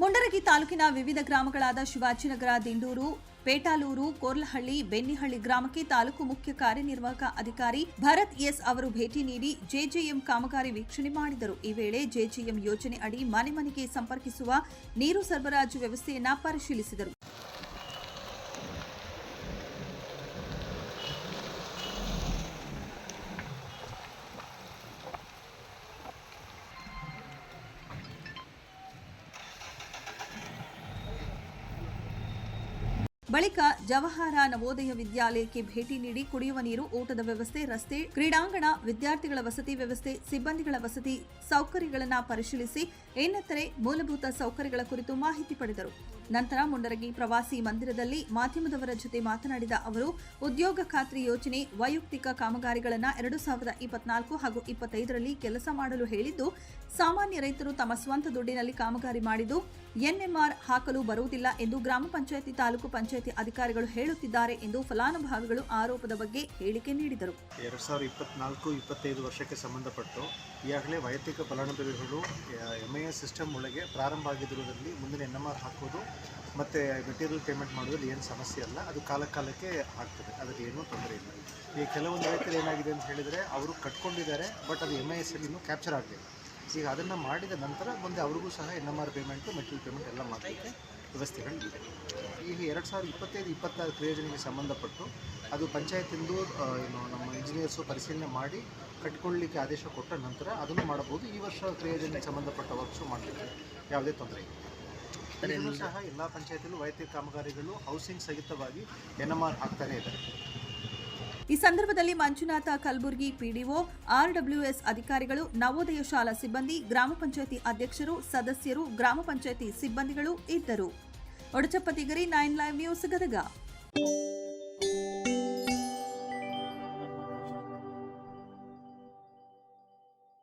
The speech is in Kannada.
ಮುಂಡರಗಿ ತಾಲೂಕಿನ ವಿವಿಧ ಗ್ರಾಮಗಳಾದ ಶಿವಾಜಿನಗರ, ದಿಂಡೂರು, ಪೇಟಾಲೂರು, ಕೋರ್ಲಹಳ್ಳಿ, ಬೆನ್ನಿಹಳ್ಳಿ ಗ್ರಾಮಕ್ಕೆ ತಾಲೂಕು ಮುಖ್ಯ ಕಾರ್ಯನಿರ್ವಾಹಕ ಅಧಿಕಾರಿ ಭರತ್ ಎಸ್ ಅವರು ಭೇಟಿ ನೀಡಿ ಜೆಜೆಎಂ ಕಾಮಗಾರಿ ವೀಕ್ಷಣೆ ಮಾಡಿದರು. ಈ ವೇಳೆ ಜೆಜೆಎಂ ಯೋಜನೆ ಅಡಿ ಮನೆ ಸಂಪರ್ಕಿಸುವ ನೀರು ಸರಬರಾಜು ವ್ಯವಸ್ಥೆಯನ್ನ ಪರಿಶೀಲಿಸಿದರು. ಬಳಿಕ ಜವಾಹರ ನವೋದಯ ವಿದ್ಯಾಲಯಕ್ಕೆ ಭೇಟಿ ನೀಡಿ ಕುಡಿಯುವ ನೀರು, ಊಟದ ವ್ಯವಸ್ಥೆ, ರಸ್ತೆ, ಕ್ರೀಡಾಂಗಣ, ವಿದ್ಯಾರ್ಥಿಗಳ ವಸತಿ ವ್ಯವಸ್ಥೆ, ಸಿಬ್ಬಂದಿಗಳ ವಸತಿ ಸೌಕರ್ಯಗಳನ್ನು ಪರಿಶೀಲಿಸಿ ಇನ್ನಿತರೆ ಮೂಲಭೂತ ಸೌಕರ್ಯಗಳ ಕುರಿತು ಮಾಹಿತಿ ಪಡೆದರು. ನಂತರ ಮುಂಡರಗಿ ಪ್ರವಾಸಿ ಮಂದಿರದಲ್ಲಿ ಮಾಧ್ಯಮದವರ ಜೊತೆ ಮಾತನಾಡಿದ ಅವರು, ಉದ್ಯೋಗ ಖಾತ್ರಿ ಯೋಜನೆ ವೈಯಕ್ತಿಕ ಕಾಮಗಾರಿಗಳನ್ನು ಎರಡು ಸಾವಿರದ ಇಪ್ಪತ್ನಾಲ್ಕು ಹಾಗೂ ಇಪ್ಪತ್ತೈದರಲ್ಲಿ ಕೆಲಸ ಮಾಡಲು ಹೇಳಿದ್ದು, ಸಾಮಾನ್ಯ ರೈತರು ತಮ್ಮ ಸ್ವಂತ ದುಡ್ಡಿನಲ್ಲಿ ಕಾಮಗಾರಿ ಮಾಡಿದ್ದು, ಎನ್ಎಂಆರ್ ಹಾಕಲು ಬರುವುದಿಲ್ಲ ಎಂದು ಗ್ರಾಮ ಪಂಚಾಯಿತಿ ತಾಲೂಕು ಪಂಚಾಯತಿ ಅಧಿಕಾರಿಗಳು ಹೇಳುತ್ತಿದ್ದಾರೆ ಎಂದು ಫಲಾನುಭವಿಗಳು ಆರೋಪದ ಬಗ್ಗೆ ಹೇಳಿಕೆ ನೀಡಿದರು. ಎರಡು ಸಾವಿರದ ಇಪ್ಪತ್ನಾಲ್ಕು ಇಪ್ಪತ್ತೈದು ವರ್ಷಕ್ಕೆ ಸಂಬಂಧಪಟ್ಟು ಈಗಾಗಲೇ ವೈಯಕ್ತಿಕ ಫಲಾನುಭವಿಗಳು ಎಂ ಐ ಎಸ್ ಸಿಸ್ಟಮ್ ಒಳಗೆ ಪ್ರಾರಂಭ ಆಗಿರುವುದರಲ್ಲಿ ಮುಂದಿನ ಎನ್ ಎಂ ಆರ್ ಹಾಕೋದು ಮತ್ತು ಮೆಟೀರಿಯಲ್ ಪೇಮೆಂಟ್ ಮಾಡೋದು ಏನು ಸಮಸ್ಯೆ ಅಲ್ಲ, ಅದು ಕಾಲ ಕಾಲಕ್ಕೆ ಆಗ್ತದೆ ಅದಕ್ಕೆ ಏನೂ ತೊಂದರೆ ಇಲ್ಲ. ಈಗ ಕೆಲವೊಂದು ರೈತರು ಏನಾಗಿದೆ ಅಂತ ಹೇಳಿದರೆ ಅವರು ಕಟ್ಕೊಂಡಿದ್ದಾರೆ ಬಟ್ ಅದು ಎಂ ಐ ಎಸ್ ಇನ್ನೂ ಕ್ಯಾಪ್ಚರ್ ಆಗಲಿಲ್ಲ. ಈಗ ಅದನ್ನು ಮಾಡಿದ ನಂತರ ಮುಂದೆ ಅವ್ರಿಗೂ ಸಹ N M R payment material payment ಎಲ್ಲ ಮಾಡಲಿಕ್ಕೆ ವ್ಯವಸ್ಥೆಗಳಿದೆ ಈಗ ಎರಡು ಸಾವಿರದ ಇಪ್ಪತ್ತೈದು ಇಪ್ಪತ್ತಾರು ಕ್ರಿಯೋಜನೆಗೆ ಸಂಬಂಧಪಟ್ಟು ಅದು ಪಂಚಾಯತಿಂದು ಏನು ನಮ್ಮ ಇಂಜಿನಿಯರ್ಸು ಪರಿಶೀಲನೆ ಮಾಡಿ ಕಟ್ಕೊಳ್ಳಿಕ್ಕೆ ಆದೇಶ ಕೊಟ್ಟ ನಂತರ ಅದನ್ನು ಮಾಡಬಹುದು. ಈ ವರ್ಷ ಕ್ರಿಯೋಜನೆಗೆ ಸಂಬಂಧಪಟ್ಟ ವರ್ಕ್ಸು ಮಾಡಲಿಕ್ಕೆ ಯಾವುದೇ ತೊಂದರೆ ಇಲ್ಲ. ಸಹ ಎಲ್ಲ ಪಂಚಾಯತಿಯಲ್ಲೂ ವೈಯಕ್ತಿಕ ಕಾಮಗಾರಿಗಳು ಹೌಸಿಂಗ್ ಸಹಿತವಾಗಿ ಎನ್ ಎಂ ಆರ್ ಹಾಕ್ತಾನೆ ಇದ್ದಾರೆ ಈ ಸಂದರ್ಭದಲ್ಲಿ ಮಂಜುನಾಥ ಕಲಬುರ್ಗಿ ಪಿಡಿಒ, ಆರ್ಡಬ್ಲ್ಯೂಎಸ್ ಅಧಿಕಾರಿಗಳು, ನವೋದಯ ಶಾಲಾ ಸಿಬ್ಬಂದಿ, ಗ್ರಾಮ ಪಂಚಾಯಿತಿ ಅಧ್ಯಕ್ಷರು, ಸದಸ್ಯರು, ಗ್ರಾಮ ಪಂಚಾಯಿತಿ ಸಿಬ್ಬಂದಿಗಳು ಇದ್ದರು. ಒಡಚಪ್ಪತಿಗರಿ ನೈನ್ ಲೈವ್ ನ್ಯೂಸ್ ಗದಗ.